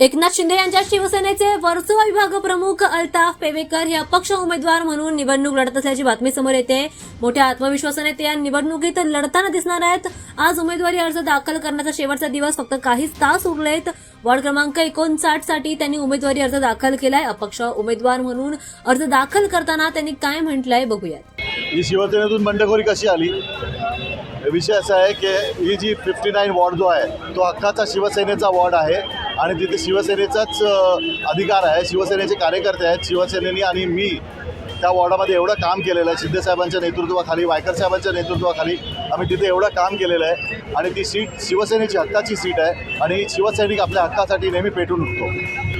एकनाथ शिंदे यांच्या शिवसेनेचे वर्सोवा विभाग प्रमुख अल्ताफ पेवेकर हे अपक्ष उमेदवार म्हणून निवडणूक लढत असल्याची बातमी समोर येते. मोठ्या आत्मविश्वासाने ते या निवडणुकीत लढताना दिसणार आहेत. आज उमेदवारी अर्ज दाखल करण्याचा शेवटचा दिवस फक्त काहीच तास उरलेत. वॉर्ड क्रमांक एकोणसाठसाठी त्यांनी उमेदवारी अर्ज दाखल केलाय. अपक्ष उमेदवार म्हणून अर्ज दाखल करताना त्यांनी काय म्हटलंय बघूयात. ही शिवसेनेतून बंडखोरी कशी आली? विषय असा आहे की ही जी फिफ्टी नाईन वॉर्ड जो आहे तो हक्काचा शिवसेनेचा वॉर्ड आहे. आणि तिथे शिवसेनेचाच अधिकार आहे. शिवसेनेचे कार्यकर्ते आहेत. शिवसेनेने आणि मी त्या वॉर्डामध्ये एवढं काम केलेलं आहे. शिंदेसाहेबांच्या नेतृत्वाखाली वायकर साहेबांच्या नेतृत्वाखाली आम्ही तिथे एवढं काम केलेलं आहे. आणि ती सीट शिवसेनेची हक्काची सीट आहे. आणि शिवसैनिक आपल्या हक्कासाठी नेहमी पेटून उठतो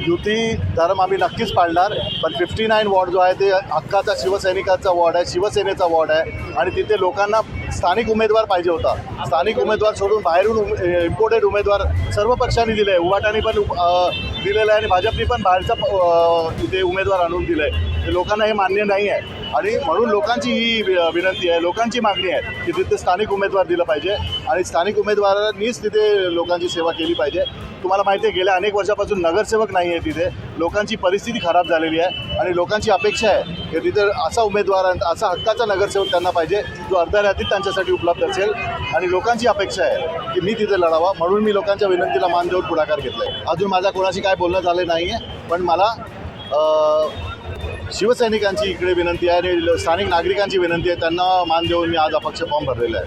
युती धर्म आम्ही नक्कीच पाळणार पण फिफ्टी नाईन वॉर्ड जो आहे ते हक्काचा शिवसैनिकाचा वॉर्ड आहे शिवसेनेचा वॉर्ड आहे. आणि तिथे लोकांना स्थानिक उमेदवार पाहिजे होता. स्थानिक उमेदवार सोडून बाहेरून इम्पोर्टेड उमेदवार सर्व पक्षांनी दिले आहे उवाटाने पण दिलेलं आहे आणि भाजपने पण बाहेरचा तिथे इथे उमेदवार आणून दिलं आहे लोकांना हे मान्य नाही आहे. आणि म्हणून लोकांची ही वि- विनंती आहे लोकांची मागणी आहे की तिथे स्थानिक उमेदवार दिलं पाहिजे आणि स्थानिक उमेदवारांनीच तिथे लोकांची सेवा केली पाहिजे. तुम्हाला माहिती आहे गेल्या अनेक वर्षापासून नगरसेवक नाही आहे तिथे. लोकांची परिस्थिती खराब झालेली आहे आणि लोकांची अपेक्षा आहे की तिथे असा उमेदवार असा हक्काचा नगरसेवक त्यांना पाहिजे जो अर्ध्या रात्रीत त्यांच्यासाठी उपलब्ध असेल. आणि लोकांची अपेक्षा आहे की मी तिथे लढावा म्हणून मी लोकांच्या विनंतीला मान देऊन पुढाकार घेतला आहे अजून माझा कोणाशी काय बोलणं झालं नाही आहे पण मला शिवसैनिकांची इकडे विनंती आहे आणि स्थानिक नागरिकांची विनंती आहे. त्यांना मान देऊन मी आज अपक्ष फॉर्म भरलेला आहे.